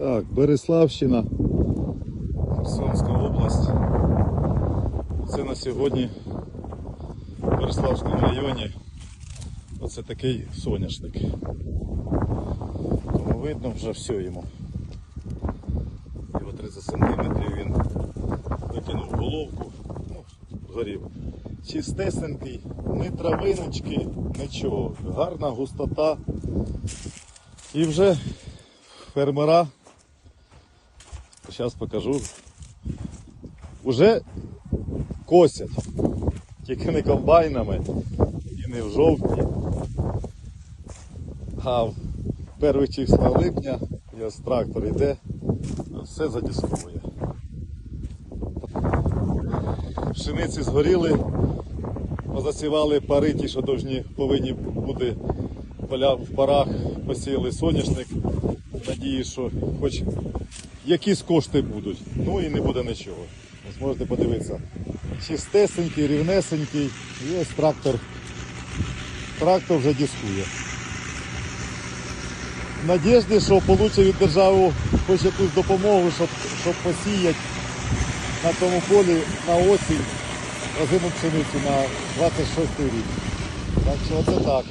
Так, Береславщина, Херсонська область. Це на сьогодні в Береславському районі. Оце такий соняшник. Тому видно вже все йому. Його 30 сантиметрів він викинув головку, ну, згорів. Чистесенький, ні травиночки, нічого. Гарна густота. І вже фермера, зараз покажу, вже косять. Тільки не комбайнами і не в жовтні. А в перших числа липня якраз трактор йде, все задісковує. Пшениці згоріли, позасівали пари, ті, що повинні бути поля в парах, посіяли соняшник. Надії, що хоч якісь кошти будуть. Ну і не буде нічого. Ось можете подивитися. Чистесенький, рівнесенький. І ось трактор. Трактор вже дискує. Надіжді, що получить від держави хоч якусь допомогу, щоб, щоб посіяти на тому полі на осінь озиму пшеницю на 26 рік. Так що оце так.